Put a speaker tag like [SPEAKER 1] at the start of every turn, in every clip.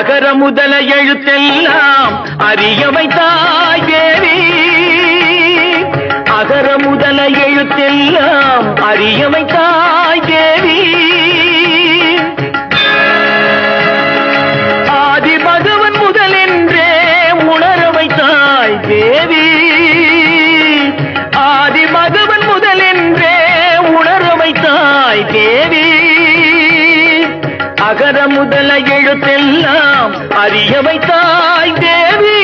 [SPEAKER 1] அகர முதல எழுத்தெல்லாம் அறிய வைத்தாய் தேவி. அகர முதல எழுத்தெல்லாம் அறிய வைத்தாய் தேவி. அகர முதல எழுத்தெல்லாம் அறிய வைத்தாய் தேவி.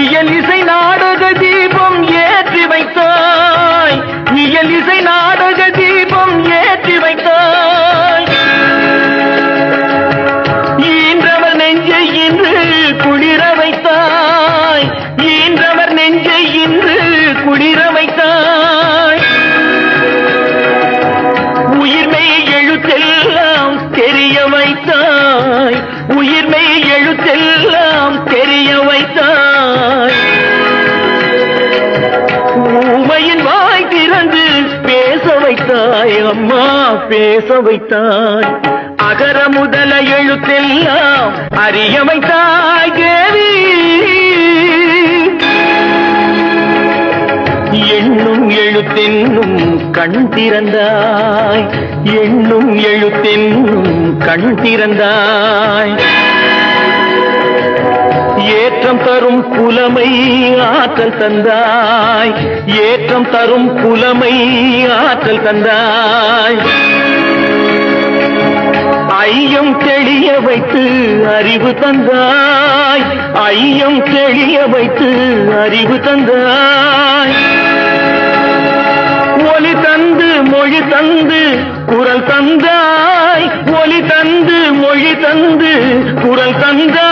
[SPEAKER 1] இயல் இசை நாடக தீபம் ஏற்றி வைத்தாய். இயல் இசை நாடக தீபம் ஏற்றி வைத்தாய். ஈன்றவர் நெஞ்சை இன்று குளிர வைத்தாய். ஈன்றவர் நெஞ்சை இன்று வைத்தாய் அம்மா பேச வைத்தாய். அகர முதல எழுத்தெல்லாம் அறிய வைத்தாய் தேவி. எண்ணும் எழுத்தென்னும் கண் திறந்தாய். எண்ணும் எழுத்தென்னும் கண் திறந்தாய். ஏற்றம் தரும் புலமை ஆற்றல் தந்தாய். ஏற்றம் தரும் புலமை ஆற்றல் தந்தாய். ஐயம் தெளிய வைத்து அறிவு தந்தாய். ஐயம் தெளிய வைத்து அறிவு தந்தாய். ஒலி தந்து மொழி தந்து குரல் தந்தாய். ஒலி தந்து மொழி தந்து குரல் தந்தாய்.